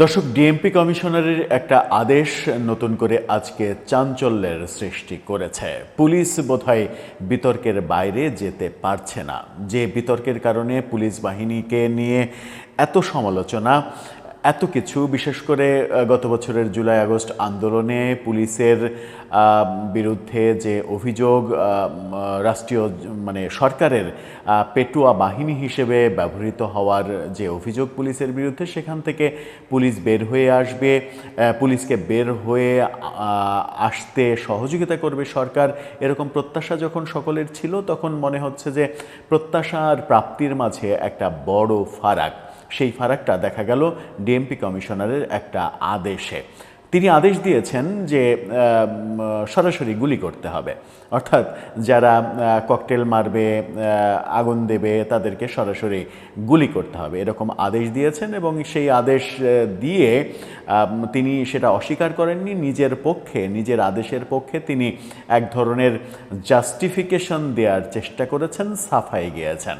দর্শক ডিএমপি কমিশনারের একটা আদেশ নতুন করে আজকে চাঞ্চল্যের সৃষ্টি করেছে। পুলিশ বোধহয় বিতর্কের বাইরে যেতে পারছে না। যে বিতর্কের কারণে পুলিশ বাহিনীকে নিয়ে এত সমালোচনা এত কিছু, বিশেষ করে গত বছরের জুলাই, আগস্ট আন্দোলনে পুলিশের বিরুদ্ধে যে অভিযোগ রাষ্ট্রীয় মানে সরকারের পেটুয়া বাহিনী হিসেবে ব্যবহৃত হওয়ার যে অভিযোগ পুলিশের বিরুদ্ধে, সেখান থেকে পুলিশ বের হয়ে আসবে। পুলিশকে বের হয়ে আসতে সহযোগিতা করবে সরকার। এরকম প্রত্যাশা যখন সকলের ছিল, তখন মনে হচ্ছে যে প্রত্যাশা আর প্রাপ্তির মাঝে একটা বড় ফারাক। সেই ফারাকটা দেখা গেল ডিএমপি কমিশনারের একটা আদেশে। তিনি আদেশ দিয়েছেন যে সরাসরি গুলি করতে হবে। অর্থাৎ যারা ককটেল মারবে আগুন দেবে, তাদেরকে সরাসরি গুলি করতে হবে। এরকম আদেশ দিয়েছেন এবং সেই আদেশ দিয়ে তিনি সেটা অস্বীকার করেননি। নিজের পক্ষে, নিজের আদেশের পক্ষে তিনি এক ধরনের জাস্টিফিকেশন দেওয়ার চেষ্টা করেছেন, সাফাই গিয়েছেন।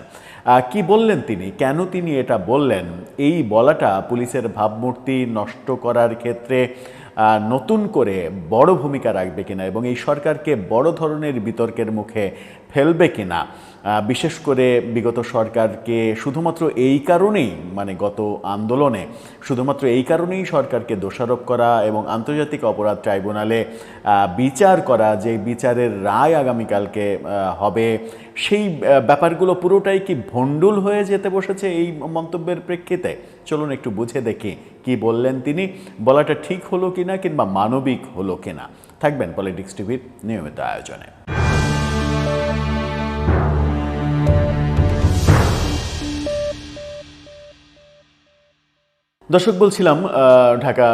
কি বললেন তিনি? কেন তিনি এটা বললেন? এই বলাটা পুলিশের ভাবমূর্তি নষ্ট করার ক্ষেত্রে নতুন করে বড় ভূমিকা রাখবে কিনা এবং এই সরকারকে বড় ধরনের বিতর্কের মুখে ফেলবে কিনা? বিশেষ করে বিগত সরকারকে শুধুমাত্র এই কারণেই মানে গত আন্দোলনে, শুধুমাত্র এই কারণেই সরকারকে দোষারোপ করা এবং আন্তর্জাতিক অপরাধ ট্রাইব্যুনালে বিচার করা, যে বিচারের রায় আগামীকালকে হবে, সেই ব্যাপারগুলো পুরোটাই কি ভণ্ডুল হয়ে যেতে বসেছে এই মন্তব্যের প্রেক্ষিতে? চলুন একটু বুঝে দেখি কি বললেন তিনি। বলাটা ঠিক হলো কিনা কিংবা মানবিক হলো কিনা? থাকবেন পলিটিক্স টিভির নিয়মিত আয়োজনে। দর্শক, বলছিলাম ঢাকা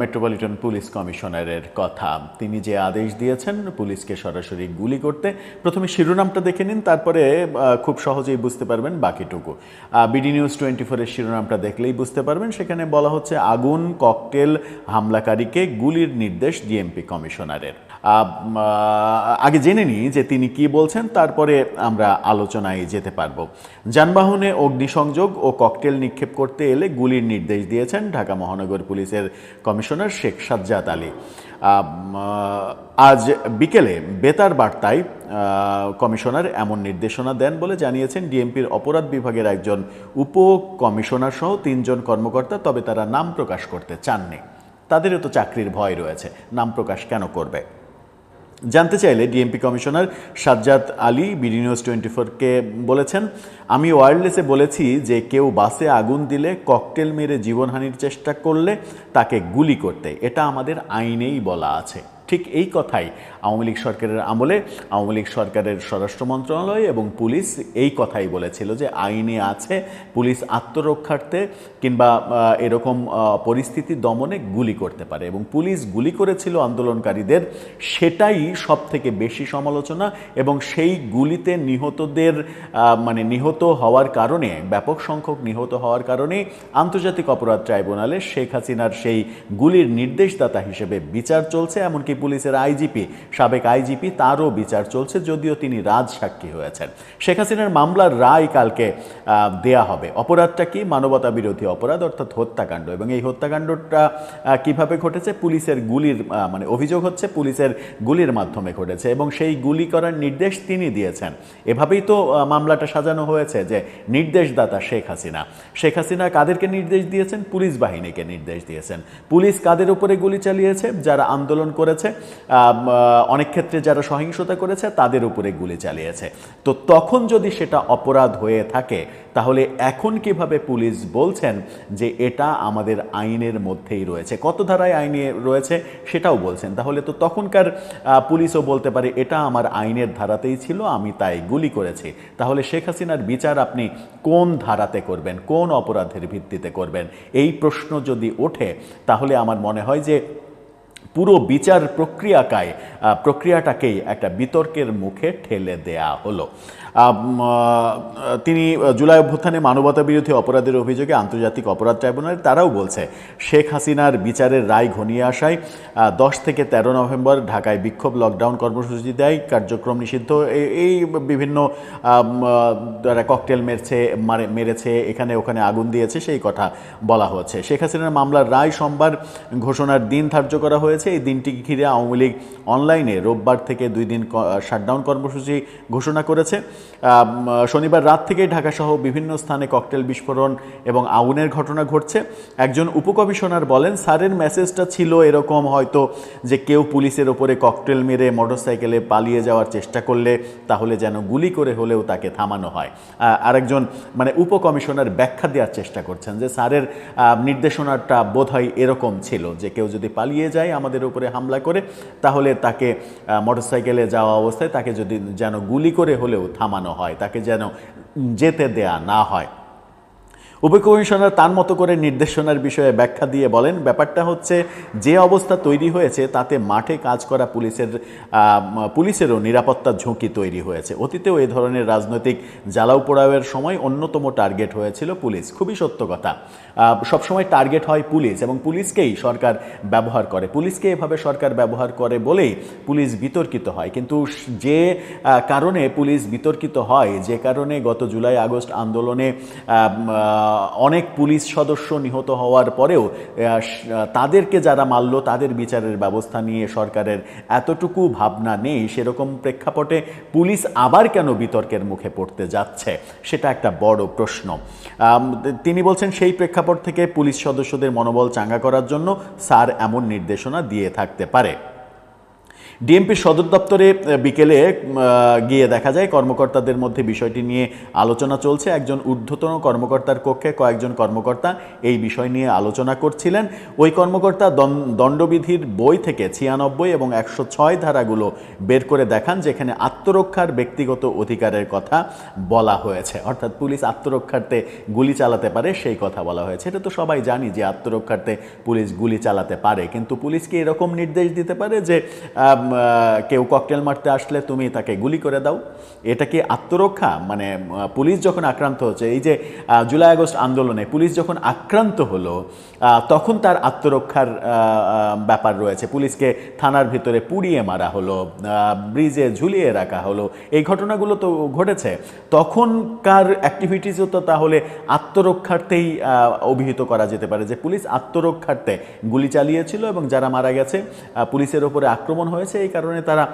মেট্রোপলিটন পুলিশ কমিশনারের কথা। তিনি যে আদেশ দিয়েছেন পুলিশকে সরাসরি গুলি করতে, প্রথমে শিরোনামটা দেখে নিন, তারপরে খুব সহজেই বুঝতে পারবেন বাকিটুকু। বিডি নিউজ টোয়েন্টি ফোরের শিরোনামটা দেখলেই বুঝতে পারবেন। সেখানে বলা হচ্ছে, আগুন, ককটেল হামলাকারীকে গুলির নির্দেশ ডিএমপি কমিশনারের আগে জেনে নিই যে তিনি কি বলছেন, তারপরে আমরা আলোচনায় যেতে পারব। যানবাহনে অগ্নিসংযোগ ও ককটেল নিক্ষেপ করতে এলে গুলির নির্দেশ দিয়েছেন ঢাকা মহানগর পুলিশের কমিশনার শেখ সাজ্জাদ আলী। আজ বিকেলে বেতার বার্তায় কমিশনার এমন নির্দেশনা দেন বলে জানিয়েছেন ডিএমপির অপরাধ বিভাগের একজন উপ কমিশনার সহ তিনজন কর্মকর্তা, তবে তারা নাম প্রকাশ করতে চাননি। তাদেরও তো চাকরির ভয় রয়েছে। নাম প্রকাশ কেন করবে? জানতে চাইলে DMP commissioner Sajjad Ali BD news twenty ফোরকে বলেছেন, আমি ওয়্যারলেসে বলেছি যে কেউ বাসে আগুন দিলে ককটেল মেরে জীবনহানির চেষ্টা করলে তাকে গুলি করতে। এটা আমাদের আইনেই বলা আছে। ঠিক এই কথাই আওয়ামী লীগ সরকারের আমলে, আওয়ামী লীগ সরকারের স্বরাষ্ট্র মন্ত্রণালয় এবং পুলিশ এই কথাই বলেছিল যে আইনে আছে পুলিশ আত্মরক্ষার্থে কিংবা এরকম পরিস্থিতি দমনে গুলি করতে পারে এবং পুলিশ গুলি করেছিল আন্দোলনকারীদের। সেটাই সব থেকে বেশি সমালোচনা এবং সেই গুলিতে নিহতদের মানে নিহত হওয়ার কারণে, ব্যাপক সংখ্যক নিহত হওয়ার কারণে আন্তর্জাতিক অপরাধ ট্রাইব্যুনালে শেখ হাসিনার সেই গুলির নির্দেশদাতা হিসেবে বিচার চলছে, এমনকি পুলিশের আইজিপি, সাবেক আইজিপি তারও বিচার চলছে, যদিও তিনি রাজসাক্ষী হয়েছেন। শেখ হাসিনার মামলার রায় কালকে দেয়া হবে। অপরাধটা কি? মানবতা বিরোধী অপরাধ, অর্থাৎ হত্যাকাণ্ড। এবং এই হত্যাকাণ্ডটা কীভাবে ঘটেছে? পুলিশের গুলির মানে অভিযোগ হচ্ছে পুলিশের গুলির মাধ্যমে ঘটেছে। এবং সেই গুলি করার নির্দেশ তিনি দিয়েছেন। এভাবেই তো মামলাটা সাজানো হয়েছে যে নির্দেশদাতা শেখ হাসিনা। শেখ হাসিনা কাদেরকে নির্দেশ দিয়েছেন? পুলিশ বাহিনীকে নির্দেশ দিয়েছেন। পুলিশ কাদের উপরে গুলি চালিয়েছে? যারা আন্দোলন করেছে? আহ, অনেক ক্ষেত্রে যারা সহিংসতা করেছে তাদের উপরে গুলি চালিয়েছে। তো তখন যদি সেটা অপরাধ হয়ে থাকে তাহলে এখন কীভাবে পুলিশ বলছেন যে এটা আমাদের আইনের মধ্যেই রয়েছে? কত ধারায় আইনে রয়েছে সেটাও বলছেন। তাহলে তো তখনকার পুলিশও বলতে পারে এটা আমার আইনের ধারাতেই ছিল আমি তাই গুলি করেছি। তাহলে শেখ হাসিনার বিচার আপনি কোন ধারাতে করবেন? কোন অপরাধের ভিত্তিতে করবেন? এই প্রশ্ন যদি ওঠে তাহলে আমার মনে হয় যে পুরো বিচার প্রক্রিয়াকায় প্রক্রিয়াটাকেই একটা বিতর্কের মুখে ঠেলে দেয়া হলো। তিনি জুলাই অভ্যুত্থানে মানবতা বিরোধী অপরাধের অভিযোগে আন্তর্জাতিক অপরাধ ট্রাইব্যুনাল তারাও বলছে, শেখ হাসিনার বিচারের রায় ঘনিয়ে আসায় দশ থেকে তেরো নভেম্বর ঢাকায় বিক্ষোভ, লকডাউন কর্মসূচি দেয়, কার্যক্রম নিষিদ্ধ। এই- বিভিন্ন যারা ককটেল মেরেছে, মারে, মেরেছে, এখানে ওখানে আগুন দিয়েছে, সেই কথা বলা হচ্ছে। শেখ হাসিনার মামলার রায় সোমবার ঘোষণার দিন ধার্য করা হয়েছে। এই দিনটি ঘিরে আওয়ামী লীগ অনলাইনে রোববার থেকে দুই দিন শাটডাউন কর্মসূচি ঘোষণা করেছে। শনিবার রাত থেকে ঢাকাসহ বিভিন্ন স্থানে ককটেল বিস্ফোরণ এবং আগুনের ঘটনা ঘটছে। একজন উপকমিশনার বলেন, স্যারের মেসেজটা ছিল এরকম হয়তো যে কেউ পুলিশের ওপরে ককটেল মেরে মোটরসাইকেলে পালিয়ে যাওয়ার চেষ্টা করলে তাহলে যেন গুলি করে হলেও তাকে থামানো হয়। আরেকজন মানে উপকমিশনার ব্যাখ্যা দেওয়ার চেষ্টা করছেন যে, স্যারের নির্দেশনাটা বোধহয় এরকম ছিল যে কেউ যদি পালিয়ে যায় আমাদের উপরে হামলা করে, তাহলে তাকে মোটরসাইকেলে যাওয়া অবস্থায় তাকে যদি যেন গুলি করে হলেও থামানো হয় তাকে যেন যেতে দেয়া না হয়। উপকমিশনার তার মতো করে নির্দেশনার বিষয়ে ব্যাখ্যা দিয়ে বলেন, ব্যাপারটা হচ্ছে যে অবস্থা তৈরি হয়েছে তাতে মাঠে কাজ করা পুলিশের পুলিশেরও নিরাপত্তার ঝুঁকি তৈরি হয়েছে। অতীতেও এ ধরনের রাজনৈতিক জ্বালাও পোড়াওয়ের সময় অন্যতম টার্গেট হয়েছিল পুলিশ। খুবই সত্য কথা। সবসময় টার্গেট হয় পুলিশ এবং পুলিশকেই সরকার ব্যবহার করে। পুলিশকে এভাবে সরকার ব্যবহার করে বলেই পুলিশ বিতর্কিত হয়। কিন্তু যে কারণে পুলিশ বিতর্কিত হয়, যে কারণে গত জুলাই আগস্ট আন্দোলনে অনেক পুলিশ সদস্য নিহত হওয়ার পরেও তাদেরকে যারা মারল, তাদের বিচারের ব্যবস্থা নিয়ে সরকারের এতটুকু ভাবনা নেই, সেরকম প্রেক্ষাপটে পুলিশ আবার কেন বিতর্কের মুখে পড়তে যাচ্ছে? সেটা একটা বড় প্রশ্ন। তিনি বলছেন, সেই প্রেক্ষাপট থেকে পুলিশ সদস্যদের মনোবল চাঙ্গা করার জন্য স্যার এমন নির্দেশনা দিয়ে থাকতে পারে। ডিএমপির সদর দপ্তরে বিকেলে গিয়ে দেখা যায় কর্মকর্তাদের মধ্যে বিষয়টি নিয়ে আলোচনা চলছে। একজন ঊর্ধ্বতন কর্মকর্তার কক্ষে কয়েকজন কর্মকর্তা এই বিষয় নিয়ে আলোচনা করছিলেন। ওই কর্মকর্তা দণ্ডবিধির বই থেকে ছিয়ানব্বই এবং একশো ছয় ধারাগুলো বের করে দেখান, যেখানে আত্মরক্ষার ব্যক্তিগত অধিকারের কথা বলা হয়েছে। অর্থাৎ পুলিশ আত্মরক্ষার্থে গুলি চালাতে পারে, সেই কথা বলা হয়েছে। এটা তো সবাই জানি যে আত্মরক্ষার্থে পুলিশ গুলি চালাতে পারে, কিন্তু পুলিশকে এরকম নির্দেশ দিতে পারে যে কেউ ককটেল মারতে আসলে তুমি তাকে গুলি করে দাও। এটা কি আত্মরক্ষা? মানে পুলিশ যখন আক্রান্ত হচ্ছে, এই যে জুলাই আগস্ট আন্দোলনে পুলিশ যখন আক্রান্ত হলো তখন তার আত্মরক্ষার ব্যাপার রয়েছে। পুলিশকে থানার ভিতরে পুড়িয়ে মারা হলো ব্রিজে ঝুলিয়ে রাখা হলো। এই ঘটনাগুলো তো ঘটেছে। তখনকার অ্যাক্টিভিটিসও তো তাহলে আত্মরক্ষার্থেই অভিহিত করা যেতে পারে যে পুলিশ আত্মরক্ষার্থে গুলি চালিয়েছিল এবং যারা মারা গেছে পুলিশের ওপরে আক্রমণ হয়েছে এই কারণে তারা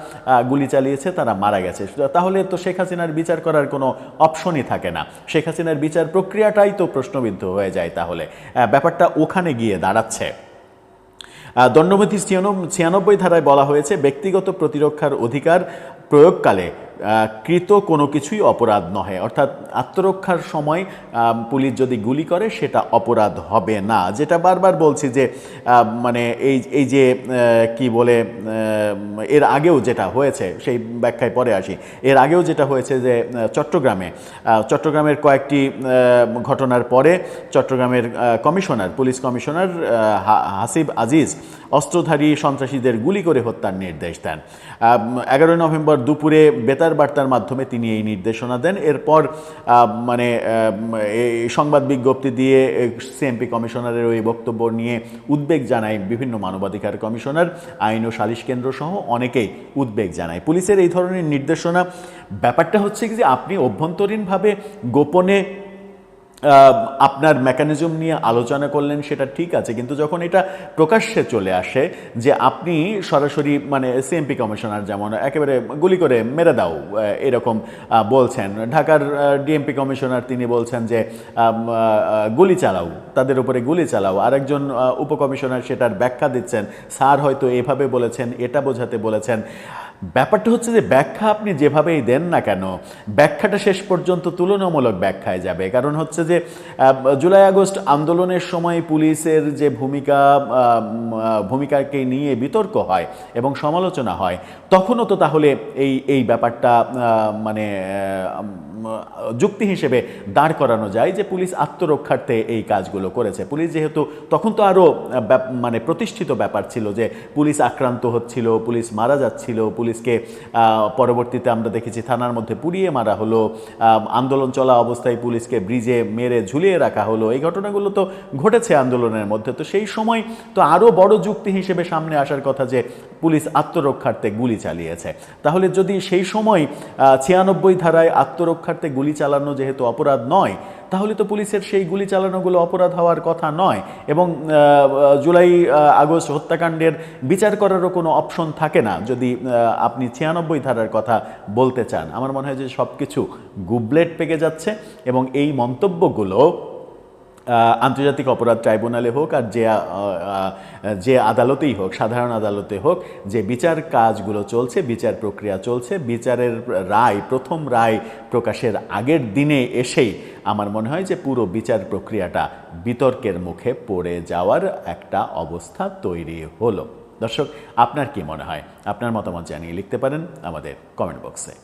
গুলি চালিয়েছে, তারা মারা গেছে। তাহলে তো শেখ হাসিনার বিচার করার কোনো অপশনই থাকে না। শেখ হাসিনার বিচার প্রক্রিয়াটাই তো প্রশ্নবিদ্ধ হয়ে যায় তাহলে। ব্যাপারটা ওখানে গিয়ে দাঁড়াচ্ছে। দণ্ডবিধি ছিয়ানব্বই ধারায় বলা হয়েছে, ব্যক্তিগত প্রতিরক্ষার অধিকার প্রয়োগকালে কৃত কোনো কিছুই অপরাধ নহে। অর্থাৎ আত্মরক্ষার সময় পুলিশ যদি গুলি করে, সেটা অপরাধ হবে না। যেটা বারবার বলছি যে মানে এই এই যে কি বলে এর আগেও যেটা হয়েছে, সেই ব্যাখ্যায় পরে আসি। এর আগেও যেটা হয়েছে যে চট্টগ্রামে চট্টগ্রামের কয়েকটি ঘটনার পরে চট্টগ্রামের commissioner, police commissioner Hasib Aziz অস্ত্রধারী সন্ত্রাসীদের গুলি করে হত্যার নির্দেশ দেন। এগারোই নভেম্বর দুপুরে বেতার বার্তার মাধ্যমে তিনি এই নির্দেশনা দেন। এরপর মানে সংবাদ বিজ্ঞপ্তি দিয়ে সিএমপি কমিশনারের ওই বক্তব্য নিয়ে উদ্বেগ জানায় বিভিন্ন মানবাধিকার কমিশনার, আইন ও সালিশ কেন্দ্র সহ অনেকেই উদ্বেগ জানায়। পুলিশের এই ধরনের নির্দেশনা, ব্যাপারটা হচ্ছে যে আপনি অভ্যন্তরীণভাবে গোপনে আপনার মেকানিজম নিয়ে আলোচনা করলেন, সেটা ঠিক আছে, কিন্তু যখন এটা প্রকাশ্যে চলে আসে যে আপনি সরাসরি মানে সিএমপি কমিশনার যেমন, একেবারে গুলি করে মেরে দাও এরকম বলছেন। ঢাকার ডিএমপি কমিশনার তিনি বলছেন যে গুলি চালাও, তাদের উপরে গুলি চালাও। আরেকজন উপকমিশনার সেটার ব্যাখ্যা দিচ্ছেন, স্যার হয়তো এভাবে বলেছেন, এটা বোঝাতে বলেছেন। ব্যাপারটা হচ্ছে যে ব্যাখ্যা আপনি যেভাবেই দেন না কেন, ব্যাখ্যাটা শেষ পর্যন্ত তুলনামূলক ব্যাখ্যায় যাবে। কারণ হচ্ছে যে জুলাই আগস্ট আন্দোলনের সময় পুলিশের যে ভূমিকা ভূমিকাকে নিয়ে বিতর্ক হয় এবং সমালোচনা হয়, তখনও তো তাহলে এই এই ব্যাপারটা মানে যুক্তি হিসেবে দাঁড় করানো যায় যে পুলিশ আত্মরক্ষার্থে এই কাজগুলো করেছে। পুলিশ যেহেতু তখন তো আরও মানে প্রতিষ্ঠিত ব্যাপার ছিল যে পুলিশ আক্রান্ত হচ্ছিল, পুলিশ মারা যাচ্ছিল, পুলিশকে পরবর্তীতে আমরা দেখেছি থানার মধ্যে পুড়িয়ে মারা হলো আন্দোলন চলা অবস্থায় পুলিশকে ব্রিজে মেরে ঝুলিয়ে রাখা হলো। এই ঘটনাগুলো তো ঘটেছে আন্দোলনের মধ্যে। তো সেই সময় তো আরও বড় যুক্তি হিসেবে সামনে আসার কথা যে পুলিশ আত্মরক্ষার্থে গুলি চালিয়েছে। তাহলে যদি সেই সময় ছিয়ানব্বই ধারায় আত্মরক্ষার্থে গুলি চালানো যেহেতু অপরাধ নয়, তাহলে তো পুলিশের সেই গুলি চালানোগুলো অপরাধ হওয়ার কথা নয় এবং জুলাই আগস্ট হত্যাকাণ্ডের বিচার করারও কোনো অপশন থাকে না, যদি আপনি ছিয়ানব্বই ধারার কথা বলতে চান। আমার মনে হয় যে সব কিছু গুবলেট পেকে যাচ্ছে এবং এই মন্তব্যগুলো আন্তর্জাতিক অপরাধ ট্রাইব্যুনালে হোক আর যে যে আদালতেই হোক, সাধারণ আদালতে হোক, যে বিচার কাজগুলো চলছে, বিচার প্রক্রিয়া চলছে, বিচারের রায়, প্রথম রায় প্রকাশের আগের দিনে এসেই আমার মনে হয় যে পুরো বিচার প্রক্রিয়াটা বিতর্কের মুখে পড়ে যাওয়ার একটা অবস্থা তৈরি হলো। দর্শক, আপনার কি মনে হয়? আপনার মতামত জানিয়ে লিখতে পারেন আমাদের কমেন্ট বক্সে।